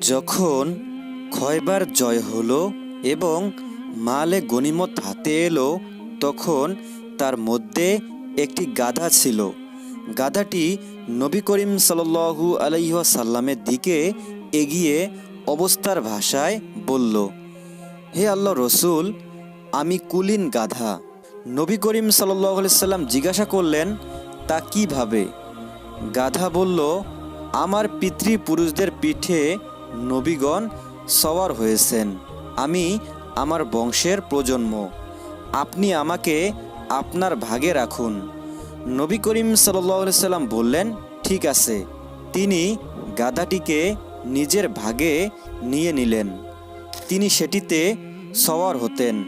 যখন খয়বার জয় হলো এবং মালে গনিমত হাতে এলো, তখন তার মধ্যে একটি গাধা ছিল। গাধাটি নবী করিম সাল্লু আলাইসাল্লামের দিকে এগিয়ে অবস্থার ভাষায় বলল, হে আল্লাহ রসুল, আমি কুলিন গাধা। নবী করিম সাল্লাহ সাল্লাম জিজ্ঞাসা করলেন, তা কীভাবে? গাধা বলল আমার পিতৃপুরুষদের পিঠে নবীগণ সওয়ার হয়েছেন। আমি আমার বংশের প্রজন্ম। আপনি আমাকে আপনার ভাগে রাখুন। নবী করিম সাল্লাম বললেন, ঠিক আছে। তিনি গাধাটিকে নিজের ভাগে নিয়ে নিলেন। তিনি সেটিতে সওয়ার হতেন।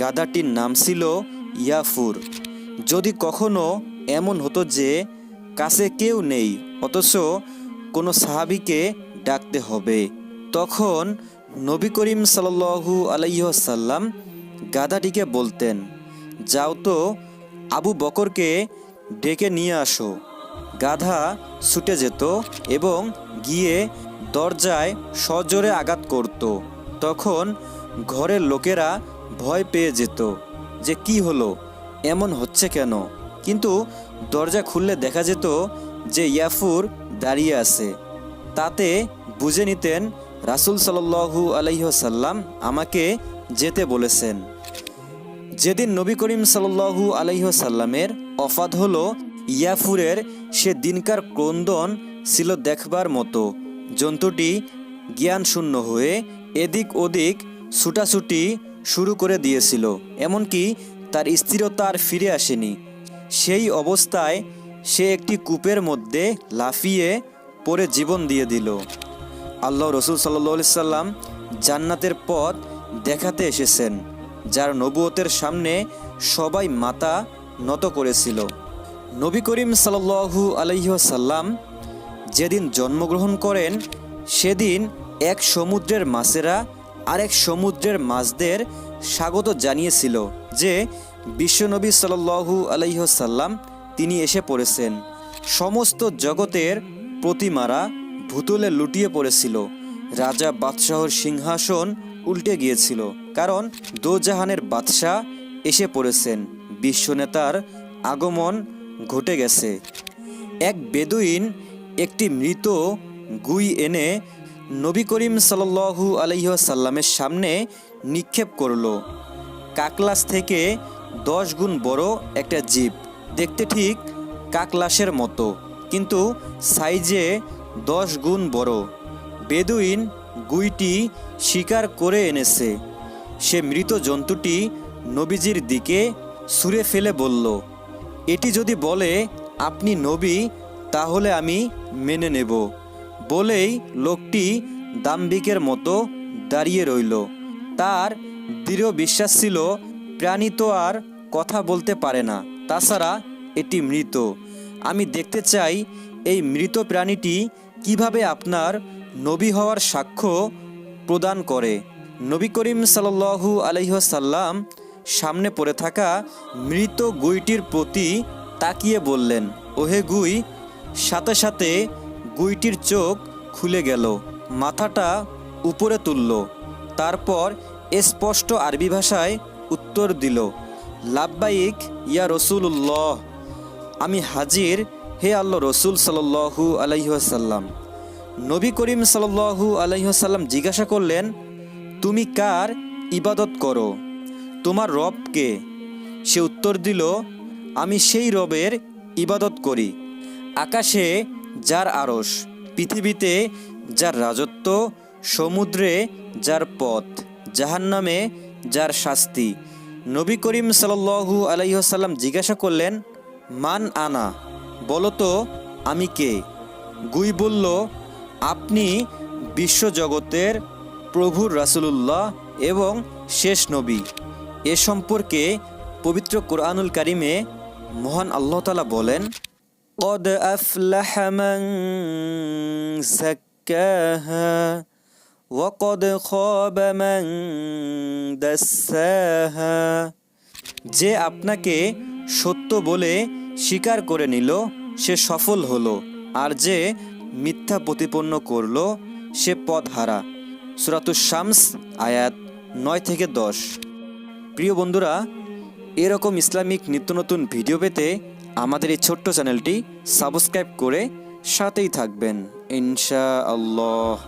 গাধাটির নাম ছিল ইয়াফুর। যদি কখনো এমন হতো যে কাছে কেউ নেই, অথচ কোনো সাহাবিকে ডাকতে হবে। তখন নবী করিম সাল্লু আলাইসাল্লাম গাধাটিকে বলতেন, যাও তো আবু বকরকে ডেকে নিয়ে আসো। গাধা ছুটে যেত এবং গিয়ে দরজায় সজোরে আঘাত করত। তখন ঘরের লোকেরা ভয় পেয়ে যেত যে, কি হলো? এমন হচ্ছে কেন? কিন্তু দরজা খুললে দেখা যেত যে, ইয়াফুর দাঁড়িয়ে আছে। তাতে বুঝে নিতেন রাসুল সাল্লু আলহ্লাম আমাকে যেতে বলেছেন। যেদিন নবী করিম সাল্লু আলহ্লামের অফাদ হল ইয়াফুরের সে দিনকার ক্রন্দন ছিল দেখবার মতো। জন্তুটি জ্ঞান শূন্য হয়ে এদিক ওদিক ছুটাছুটি শুরু করে দিয়েছিল, এমনকি তার স্থিরতা আর ফিরে আসেনি। সেই অবস্থায় সে একটি কূপের মধ্যে লাফিয়ে পরে জীবন দিয়ে দিল। আল্লাহ রসুল সাল্লি সাল্লাম জান্নাতের পথ দেখাতে এসেছেন, যার নবুয়তের সামনে সবাই মাথা নত করেছিল। নবী করিম সাল্লু আলহ্লাম যেদিন জন্মগ্রহণ করেন, সেদিন এক সমুদ্রের মাছেরা আরেক সমুদ্রের মাছদের স্বাগত জানিয়েছিল যে বিশ্বনবী সাল্লু আলহ্লাম তিনি এসে পড়েছেন। সমস্ত জগতের প্রতিমারা ভূতলে লুটিয়ে পড়েছিল। রাজা বাদশাহর সিংহাসন উল্টে গিয়েছিল, কারণ দোজাহানের বাদশাহ এসে পড়েছেন। বিশ্বনেতার আগমন ঘটে গেছে। এক বেদুইন একটি মৃত গুই এনে নবী করিম সাল্লু আলহ্লামের সামনে নিক্ষেপ করল। কাকলাস থেকে দশ গুণ বড় একটা জীব। দেখতে ঠিক কাকলাসের মতো, কিন্তু সাইজে দশ গুণ বড়। বেদুইন গুইটি শিকার করে এনেছে। সে মৃত জন্তুটি নবীজির দিকে সুরে ফেলে বলল, এটি যদি বলে, আপনি নবী, তাহলে আমি মেনে নেব। বলেই লোকটি দাম্বিকের মতো দাঁড়িয়ে রইল। তার দৃঢ় বিশ্বাস ছিল, প্রাণী তো আর কথা বলতে পারে না। তাছাড়া এটি মৃত। আমি দেখতে চাই এই মৃত প্রাণীটি কীভাবে আপনার নবী হওয়ার সাক্ষ্য প্রদান করে। নবী করিম সাল্লু আলহ্লাম সামনে পড়ে থাকা মৃত গুইটির প্রতি তাকিয়ে বললেন, ওহে গুই, সাথে সাথে গুইটির চোখ খুলে গেল, মাথাটা উপরে তুলল, তারপর স্পষ্ট আরবি ভাষায় উত্তর দিল লাব্বাইক, ইয়া রসুল্লাহ আমি হাজির, হে আল্লাহ রসুল সাল্লু আলহ্লাম নবী করিম সাল্লু আলহ্লাম জিজ্ঞাসা করলেন, তুমি কার ইবাদত করো? তোমার রবকে সে উত্তর দিল, আমি সেই রবের ইবাদত করি, আকাশে যার আড়স পৃথিবীতে যার রাজত্ব, সমুদ্রে যার পথ, জাহান্নামে যার শাস্তি নবী করিম সাল্লু আলাইসাল্লাম জিজ্ঞাসা করলেন মান আনা বলতো আমি কে গুই বলল আপনি বিশ্বজগতের প্রভুর রাসুলুল্লাহ এবং শেষ নবী এ সম্পর্কে পবিত্র কোরআনুল কারিমে মহান আল্লাহ তালা বলেন قد أفلح من زكاها ওয়াকদ খব যে আপনাকে সত্য বলে স্বীকার করে নিল, সে সফল হলো, আর যে মিথ্যা প্রতিপন্ন করল, সে পথ হারা শামস, আয়াত নয় থেকে দশ। প্রিয় বন্ধুরা, এরকম ইসলামিক নিত্য নতুন ভিডিও পেতে আমাদের এই ছোট্ট চ্যানেলটি সাবস্ক্রাইব করে সাথেই থাকবেন ইনশা আল্লাহ